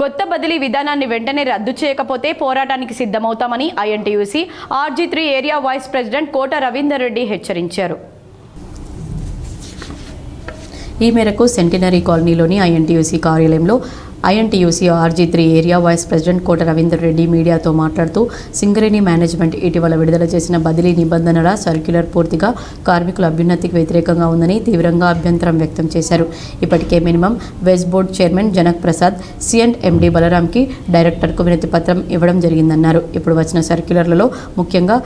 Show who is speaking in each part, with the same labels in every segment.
Speaker 1: కొత్త బదిలీ విధానాన్ని వెంటనే రద్దు చేయకపోతే పోరాటానికి సిద్ధమవుతామని INTUC RG three area vice president Kota Ravinder Reddy హెచ్చరించారు. ఈ మేరకు సెంటినరీ కాలనీలోని ఐఎన్టీయూసీ కార్యాలయంలో INTUC RG three area vice president Kota Ravinder Reddy మీడియాతో మాట్లాడుతూ సింగరేణి మేనేజ్మెంట్ ఇటీవల విడుదల చేసిన బదిలీ నిబంధనల సర్క్యులర్ పూర్తిగా కార్మికుల అభ్యున్నతికి వ్యతిరేకంగా ఉందని తీవ్రంగా అభ్యంతరం వ్యక్తం చేశారు. ఇప్పటికే minimum wage board chairman Janak Prasad CMD MD బలరాంకి డైరెక్టర్కు వినతి పత్రం ఇవ్వడం జరిగిందన్నారు. ఇప్పుడు వచ్చిన సర్క్యులర్లలో ముఖ్యంగా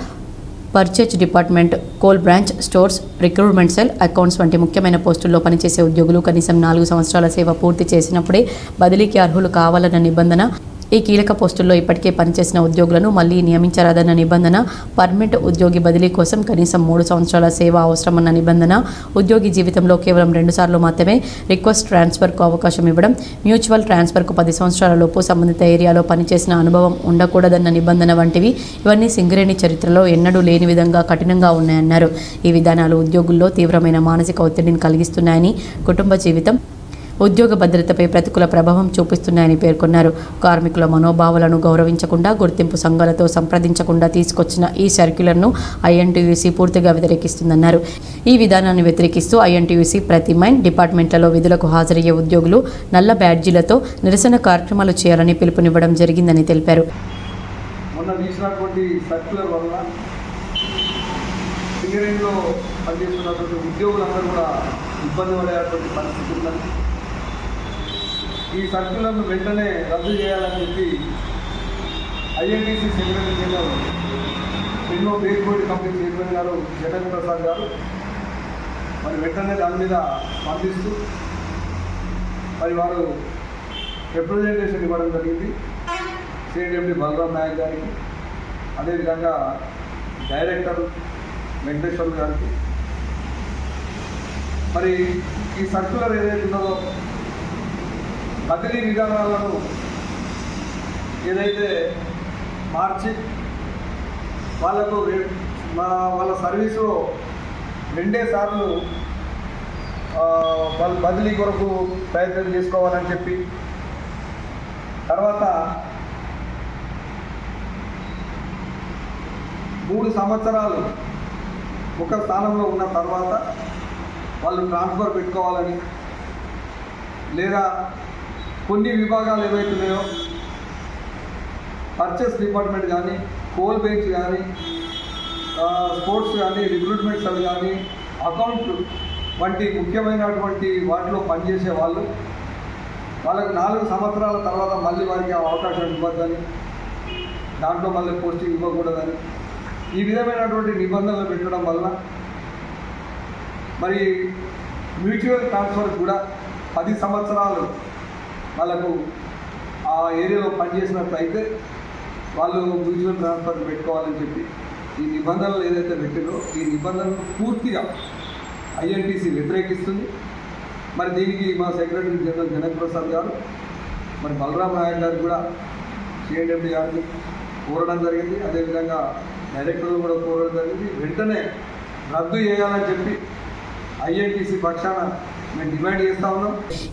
Speaker 1: purchase department coal branch stores recruitment cell accounts వంటి ముఖ్యమైన పోస్టుల్లో పనిచేసే ఉద్యోగులు కనీసం నాలుగు సంవత్సరాల సేవ పూర్తి చేసినప్పుడే బదిలీకి అర్హులు కావాలన్న నిబంధన ఈ కీలక పోస్టుల్లో ఇప్పటికే పనిచేసిన ఉద్యోగులను మళ్ళీ నియమించరాదన్న నిబంధన పర్మనెంట్ ఉద్యోగి బదిలీ కోసం కనీసం మూడు సంవత్సరాల సేవ అవసరమన్న నిబంధన ఉద్యోగి జీవితంలో కేవలం రెండుసార్లు మాత్రమే రిక్వెస్ట్ ట్రాన్స్ఫర్కు అవకాశం ఇవ్వడం మ్యూచువల్ ట్రాన్స్ఫర్కు పది సంవత్సరాల లోపు సంబంధిత ఏరియాలో పనిచేసిన అనుభవం ఉండకూడదన్న నిబంధన వంటివి ఇవన్నీ సింగరేణి చరిత్రలో ఎన్నడూ లేని విధంగా కఠినంగా ఉన్నాయన్నారు. ఈ విధానాలు ఉద్యోగుల్లో తీవ్రమైన మానసిక ఒత్తిడిని కలిగిస్తున్నాయని కుటుంబ జీవితం ఉద్యోగ భద్రతపై ప్రతికూల ప్రభావం చూపిస్తున్నాయని పేర్కొన్నారు. కార్మికుల మనోభావాలను గౌరవించకుండా గుర్తింపు సంఘాలతో సంప్రదించకుండా తీసుకొచ్చిన ఈ సర్క్యులర్ను ఐఎన్టీయూసీ పూర్తిగా వ్యతిరేకిస్తుందన్నారు. ఈ విధానాన్ని వ్యతిరేకిస్తూ ఐఎన్టీయూసీ ప్రతి మైన్ డిపార్ట్మెంట్లలో విధులకు హాజరయ్యే ఉద్యోగులు నల్ల బ్యాడ్జీలతో నిరసన కార్యక్రమాలు చేయాలని పిలుపునివ్వడం జరిగిందని తెలిపారు.
Speaker 2: మొన్న తీసినటువంటి సర్క్యులర్ వల్ల పనిచేస్తున్నటువంటి ఉద్యోగులందరూ కూడా ఇబ్బంది పడేటువంటి పరిస్థితి ఉందని ఈ సర్కులను వెంటనే రద్దు చేయాలని చెప్పి ఐఎన్టీసీ సెక్రటరీ జనరల్ ఎన్నో పేరుకోటి కంపెనీ చైర్మన్ గారు జగన్ ప్రసాద్ గారు. మరి వెంటనే దాని మీద స్పందిస్తూ మరి వారు రిప్రజెంటేషన్ ఇవ్వడం జరిగింది. సిఐడిఎండి బలరాం నాయక్ గారికి అదేవిధంగా డైరెక్టర్ వెంకటేశ్వర్ గారికి. మరి ఈ సర్క్యులర్ ఏదైతే ఉన్నదో బదిలీ విధానాలను ఏదైతే మార్చి వాళ్ళకు వాళ్ళ సర్వీసులో రెండే సార్లు వాళ్ళు బదిలీ కొరకు ప్రయత్నం చేసుకోవాలని చెప్పి తర్వాత మూడు సంవత్సరాలు ఒక స్థానంలో ఉన్న తర్వాత వాళ్ళు ట్రాన్స్ఫర్ పెట్టుకోవాలని లేదా కొన్ని విభాగాలు ఏవైతున్నాయో పర్చేస్ డిపార్ట్మెంట్ కానీ కోల్ బెంచ్ కానీ స్పోర్ట్స్ కానీ రిక్రూట్మెంట్ సెల్ కానీ అకౌంట్ వంటి ముఖ్యమైనటువంటి వాటిలో పనిచేసే వాళ్ళు వాళ్ళకి నాలుగు సంవత్సరాల తర్వాత మళ్ళీ వారికి ఆ అవకాశం ఇవ్వద్దని దాంట్లో మళ్ళీ పోస్టింగ్ ఇవ్వకూడదని ఈ విధమైనటువంటి నిబంధనలు పెట్టడం వలన మరి మ్యూచువల్ ట్రాన్స్ఫర్ కూడా పది సంవత్సరాలు వాళ్ళకు ఆ ఏరియాలో పనిచేసినట్లయితే వాళ్ళు మ్యూచువల్ ట్రాన్స్ఫర్ పెట్టుకోవాలని చెప్పి ఈ నిబంధనలు ఏదైతే పెట్టిందో ఈ నిబంధనలు పూర్తిగా ఐఎన్టీసీ వ్యతిరేకిస్తుంది. మరి దీనికి మా సెక్రటరీ జనరల్ జనక్ ప్రసాద్ గారు మరి బలరాం నాయక్ గారు కూడా సిఐడిఎండి గారిని కోరడం జరిగింది. అదేవిధంగా డైరెక్టర్లు కూడా కోరడం జరిగింది. వెంటనే రద్దు చేయాలని చెప్పి ఐఎన్టీసీ పక్షాన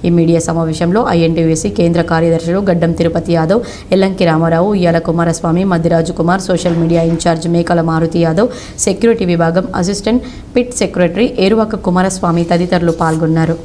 Speaker 1: ఈ మీడియా సమావేశంలో ఐఎన్టీవీసీ కేంద్ర కార్యదర్శులు గడ్డం Tirupati Yadav Ellanki Ramarao Uyyala Kumaraswamy Madhyaraju Kumar social media incharge Mekala Maruthi Yadav security విభాగం assistant pit secretary Eruvaka Kumaraswamy తదితరులు పాల్గొన్నారు.